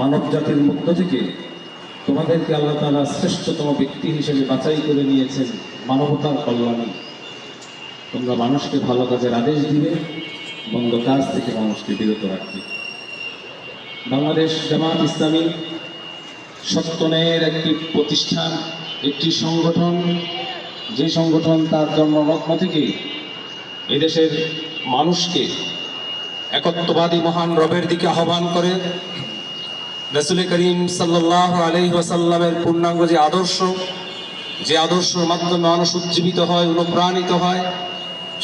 মানব জাতির মধ্য থেকে তোমাদেরকে আল্লাহ তাআলা শ্রেষ্ঠতম ব্যক্তি হিসেবে বাছাই করে নিয়েছেন মানবতার কল্যাণে। তোমরা মানুষকে ভালো কাজের আদেশ দিবে মন্দ কাজ থেকে মানুষকে বিরত রাখবে। বাংলাদেশ জামাত ইসলামী সত্যনের একটি প্রতিষ্ঠান, একটি সংগঠন, যে সংগঠন তার জন্মলগ্ন থেকে এদেশের মানুষকে একত্ববাদী মহান রবের দিকে আহ্বান করে রসুল করিম সাল্লাহ আলহি ওয়াসাল্লামের পূর্ণাঙ্গ যে আদর্শ, যে আদর্শের মাধ্যমে মানুষ উজ্জীবিত হয়, অনুপ্রাণিত হয়,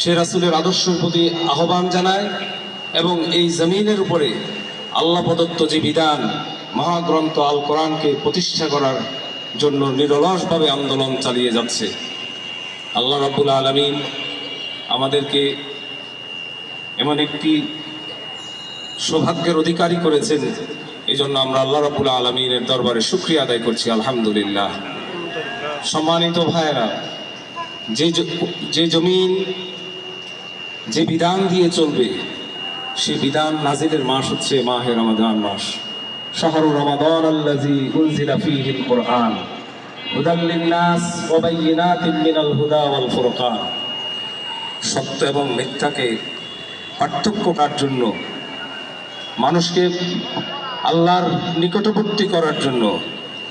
সে রাসুলের আদর্শের প্রতি আহ্বান জানায় এবং এই জমিনের উপরে আল্লাহ প্রদত্ত যে বিধান, মহাগ্রন্থ আল কোরআনকে প্রতিষ্ঠা করার জন্য নিরলসভাবে আন্দোলন চালিয়ে যাচ্ছে। আল্লাহ রাবুল আলমিন আমাদেরকে এমন একটি সৌভাগ্যের অধিকারী করেছেন এই জন্য আমরা আল্লাহ রাবুল আলমিনের দরবারে শুক্রিয়া আদায় করছি, আলহামদুলিল্লাহ। সম্মানিত ভাইয়েরা, যে যে জমিন, যে বিধান দিয়ে চলবে, সে বিধান নাজিলের মাস হচ্ছে মাহে রমাদান মাস। শাহরু রমাদান আল্লাজি উনজিলা ফীহিল কোরআন। হুদাল লিন্নাস ওয়া হুদা ওয়াল ফুরকান। সত্য এবং মিথ্যাকে পার্থক্য করার জন্য মানুষকে আল্লাহর নিকটবর্তী করার জন্য,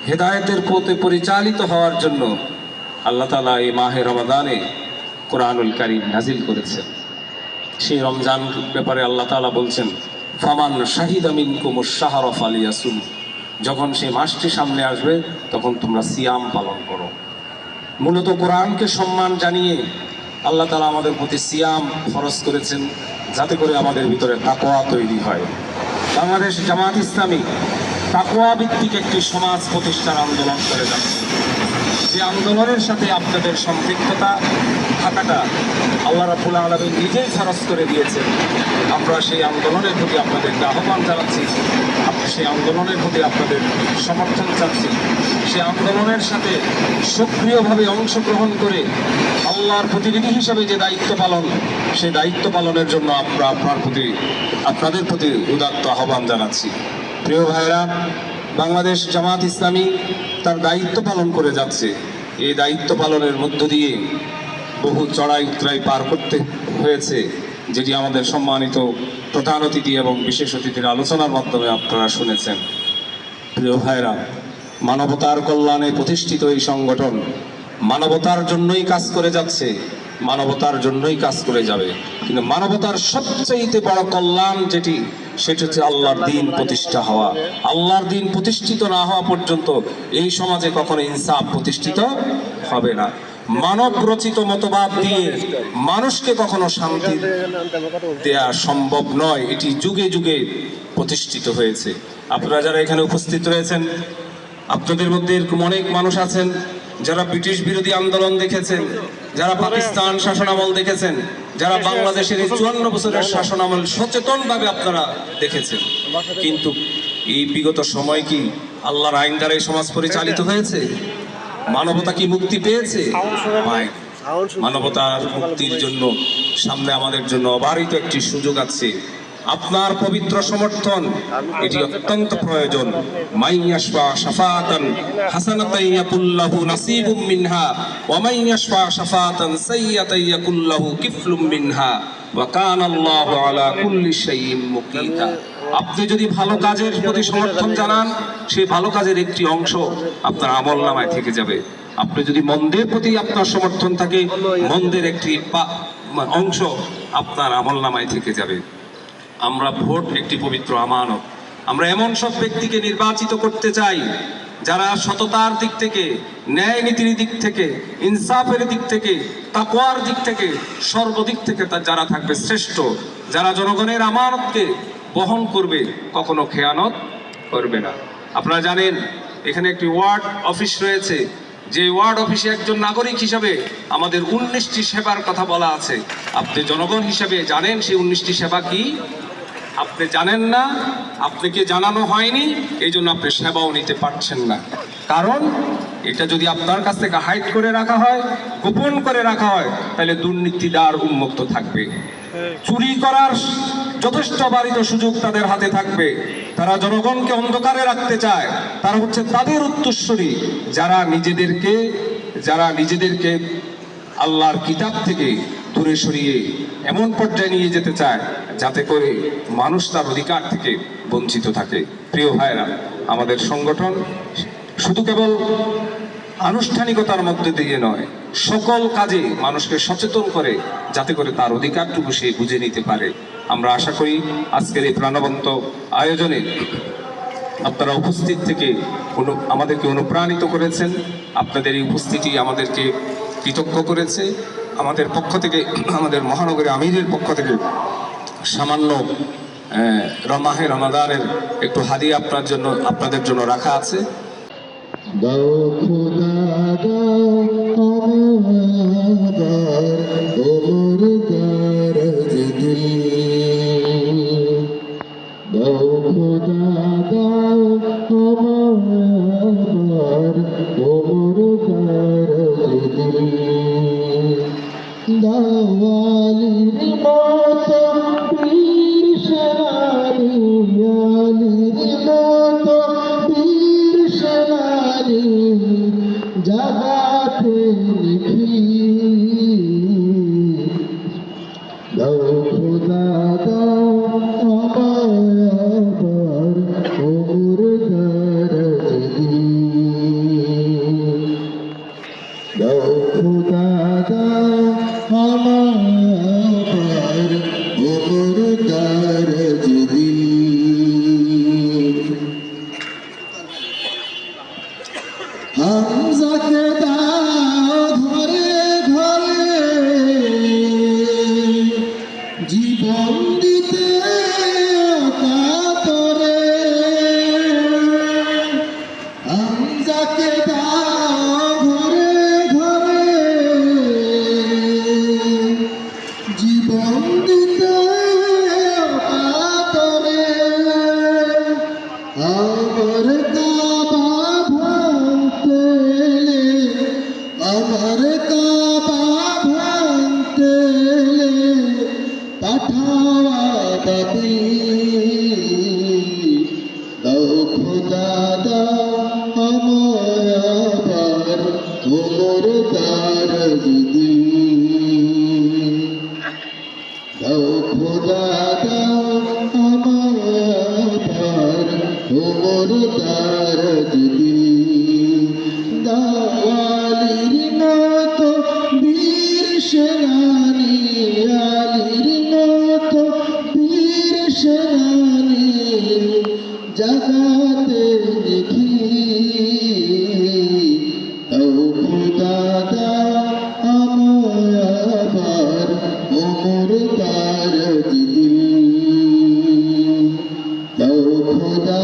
হেদায়েতের পথে পরিচালিত হওয়ার জন্য আল্লাহ তালা এই মাহে রমাদানে কোরআনুল কারিম নাজিল করেছেন। সেই রমজান ব্যাপারে আল্লাহ তালা বলছেন, ফামান শাহিদ আমিন কুমুর শাহরফ আলিয়াসুম যখন সেই মাসটি সামনে আসবে, তখন তোমরা সিয়াম পালন করো। মূলত কোরআনকে সম্মান জানিয়ে আল্লাহ তালা আমাদের প্রতি সিয়াম ফরজ করেছেন, যাতে করে আমাদের ভিতরে তাকোয়া তৈরি হয়। বাংলাদেশ জামাত ইসলামী তাকুয়া ভিত্তিক একটি সমাজ প্রতিষ্ঠার আন্দোলন করে যাচ্ছে। যে আন্দোলনের সাথে আপনাদের সম্পৃক্ততা থাকাটা আল্লাহ রাবুল আলমী নিজেই ফরজ করে দিয়েছেন। আমরা সেই আন্দোলনের প্রতি আপনাদেরকে আহ্বান জানাচ্ছি। সেই আন্দোলনের প্রতি আপনাদের সমর্থন চাচ্ছি। সেই আন্দোলনের সাথে সক্রিয়ভাবে অংশগ্রহণ করে আল্লাহর প্রতিনিধি হিসেবে যে দায়িত্ব পালন, সেই দায়িত্ব পালনের জন্য আমরা আপনার প্রতি, আপনাদের প্রতি উদাত্ত আহ্বান জানাচ্ছি। প্রিয় ভাইরা বাংলাদেশ জামাত ইসলামী তার দায়িত্ব পালন করে যাচ্ছে। এই দায়িত্ব পালনের মধ্য দিয়ে বহু চড়াই উতরাই পার করতে হয়েছে, যেটি আমাদের সম্মানিত প্রধান অতিথি এবং বিশেষ অতিথির আলোচনার মাধ্যমে আপনারা শুনেছেন। প্রিয় ভাইরা মানবতার কল্যাণে প্রতিষ্ঠিত এই সংগঠন মানবতার জন্যই কাজ করে যাচ্ছে, মানবতার জন্যই কাজ করে যাবে। কিন্তু মানবতার সবচেয়ে বড় কল্যাণ যেটি সেটি হচ্ছে আল্লাহর দিন প্রতিষ্ঠা হওয়া। আল্লাহর দিন প্রতিষ্ঠিত না হওয়া পর্যন্ত এই সমাজে কখনো ইনসাফ প্রতিষ্ঠিত হবে না। মানব রচিত মতবাদ দিয়ে মানুষকে কখনো শান্তি দেয়া সম্ভব নয়। এটি যুগে যুগে প্রতিষ্ঠিত হয়েছে। আপনারা যারা এখানে উপস্থিত রয়েছেন, আপনাদের মধ্যে এরকম অনেক মানুষ আছেন যারা ব্রিটিশ বিরোধী আন্দোলন দেখেছেন। যারা পাকিস্তান শাসনামল দেখেছেন যারা বাংলাদেশের এই চুয়ান্ন বছরের শাসনামল সচেতনভাবে আপনারা দেখেছেন। কিন্তু এই বিগত সময় কি আল্লাহর আইন দ্বারা এই সমাজ পরিচালিত হয়েছে? মানবতা কি মুক্তি পেয়েছে? মানবতার মুক্তির জন্য সামনে আমাদের জন্য অবারিত একটি সুযোগ আছে। আপনার পবিত্র সমর্থন, এটি অত্যন্ত প্রয়োজন। কিফলুম মিনহা কুল্লি আপনি যদি ভালো কাজের প্রতি সমর্থন জানান, সেই ভালো কাজের একটি অংশ আপনার আমল নামায় থেকে যাবে। আপনি যদি মন্দের প্রতি আপনার সমর্থন থাকে, মন্দের একটি অংশ আপনার আমল নামায় থেকে যাবে। আমরা ভোট একটি পবিত্র আমানত। আমরা এমন সব ব্যক্তিকে নির্বাচিত করতে চাই, যারা সততার দিক থেকে, ন্যায় নীতির দিক থেকে, ইনসাফের দিক থেকে, তাকওয়ার দিক থেকে, সর্বদিক থেকে তা যারা থাকবে শ্রেষ্ঠ, যারা জনগণের আমানতকে বহন করবে, কখনো খেয়ানত করবে না। আপনারা জানেন, এখানে একটি ওয়ার্ড অফিস রয়েছে। যে ওয়ার্ড অফিসে একজন নাগরিক হিসাবে আমাদের উনিশটি সেবার কথা বলা আছে। আপনি জনগণ হিসাবে জানেন, সেই উনিশটি সেবা কি? আপনি জানেন না, আপনাকে জানানো হয়নি এই জন্য আপনি সেবাও নিতে পারছেন না। কারণ এটা যদি আপনার কাছ থেকে হাইট করে রাখা হয়, গোপন করে রাখা হয়, তাহলে দুর্নীতিদার উন্মুক্ত থাকবে। চুরি করার যথেষ্ট বাড়িত সুযোগ তাদের হাতে থাকবে। তারা জনগণকে অন্ধকারে রাখতে চায়। তারা হচ্ছে তাদের উত্তরস্বরী যারা নিজেদেরকে যারা নিজেদেরকে আল্লাহর কিতাব থেকে দূরে সরিয়ে এমন পর্যায়ে নিয়ে যেতে চায় যাতে করে মানুষ তার অধিকার থেকে বঞ্চিত থাকে। প্রিয় ভাইরা আমাদের সংগঠন শুধু কেবল আনুষ্ঠানিকতার মধ্যে দিয়ে নয়, সকল কাজে মানুষকে সচেতন করে যাতে করে তার অধিকারটুকু সে বুঝে নিতে পারে। আমরা আশা করি আজকের এই প্রাণবন্ত আয়োজনে আপনারা উপস্থিত থেকে অনু- আমাদেরকে অনুপ্রাণিত করেছেন। আপনাদের এই উপস্থিতি আমাদেরকে কৃতজ্ঞ করেছে। আমাদের পক্ষ থেকে, আমাদের মহানগরী আমিরের পক্ষ থেকে সামান্য রমাহে রমাদানের একটু হাদিয়া আপনার জন্য আপনাদের জন্য রাখা আছে। দাও Lord. দাদি দাও খোদা দাও আমার আবার। জাগাতে দেখি। দাও খোদা দাও আমার ওমর তার দিদি দাও খোদা